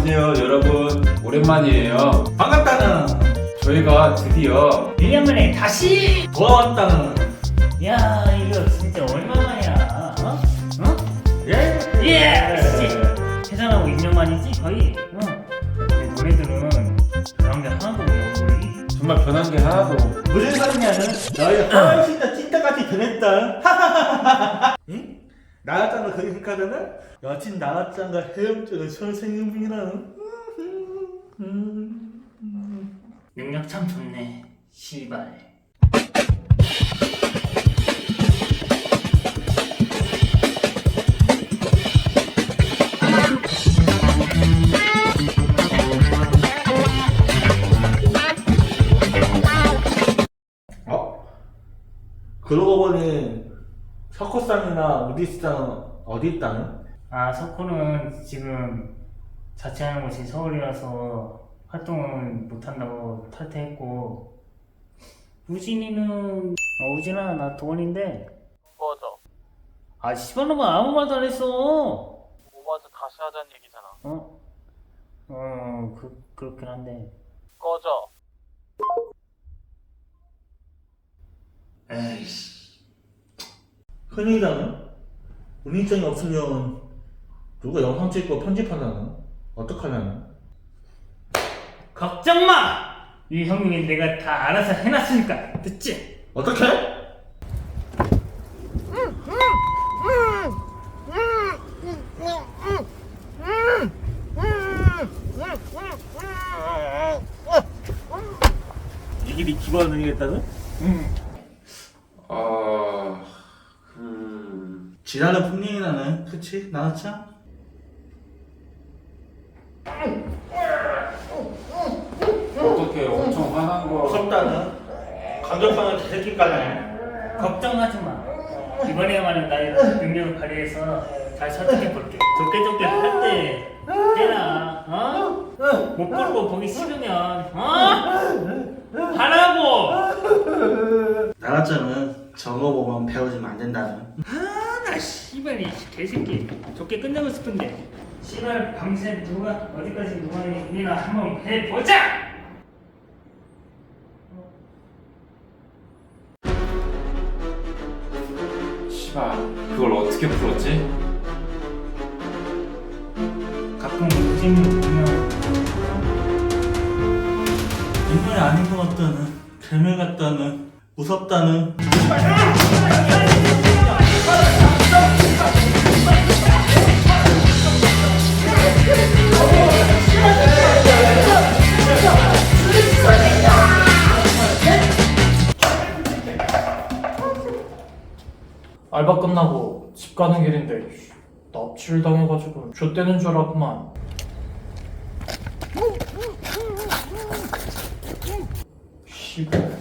안녕하세요 여러분 오랜만이에요 반갑다는 저희가 드디어 1년 만에 다시 돌아왔다는 야 이거 진짜 얼마만이야 어? 어? 예? 예! 그치? 해산하고 2년 만이지 거의 어. 근데 노래들은 그런 게 하나도 없네 얼굴이 정말 변한 게 하나도 무슨 소리냐는 너희 훨씬 더 찐따같이 변했다 응? 나왔잖아 그 인카드는 여친 나왔잖아 헤엄쳐는 선생님이랑 능력 참 좋네 씨발. 어? 그러고 보니 석호쌍이나 우디스쌍은 어디 있다는? 아 석호는 지금 자취하는 곳이 서울이라서 활동을 못한다고 탈퇴했고 우진이는 어, 우진아 나 도원인데 꺼져. 아 씨발놈아 아무 말도 안 했어 오바즈 다시 하자는 얘기잖아. 어? 어 그, 그렇긴 한데 꺼져. 에이씨 흔히다는? 운이증이 없으면 누가 영상 찍고 편집하나는? 어떡하냐는? 걱정 마! 이 형님이 내가 다 알아서 해놨으니까 듣지? 어떻게? 네 기본 능이겠다는? 아... 지나는 풍경이 나는 그치? 나왔죠? 어떻게 엄청 화난 거 무섭다는 강력한을 개새끼까지 걱정하지 마 이번에만은 나의 능력을 발휘해서 잘 설득해볼게 좋게 좋게 할때 때나 어? 못 보고 보기 싫으면 어? 하라고! 나왔잖아 저거 보면 배워주면 안 된다는 씨발 이 개새끼 좋게 끝내고 싶은데 씨발 밤새 누가 어디까지 누가 있나 한번 해보자! 씨발 그걸 어떻게 풀었지? 가끔 우진이 보면 인간이 아닌 것 같다는 괴물 같다는 무섭다는 알바 끝나고 집 가는 길인데 씨, 납치를 당해가지고 좆되는 줄 알았구만. 씨발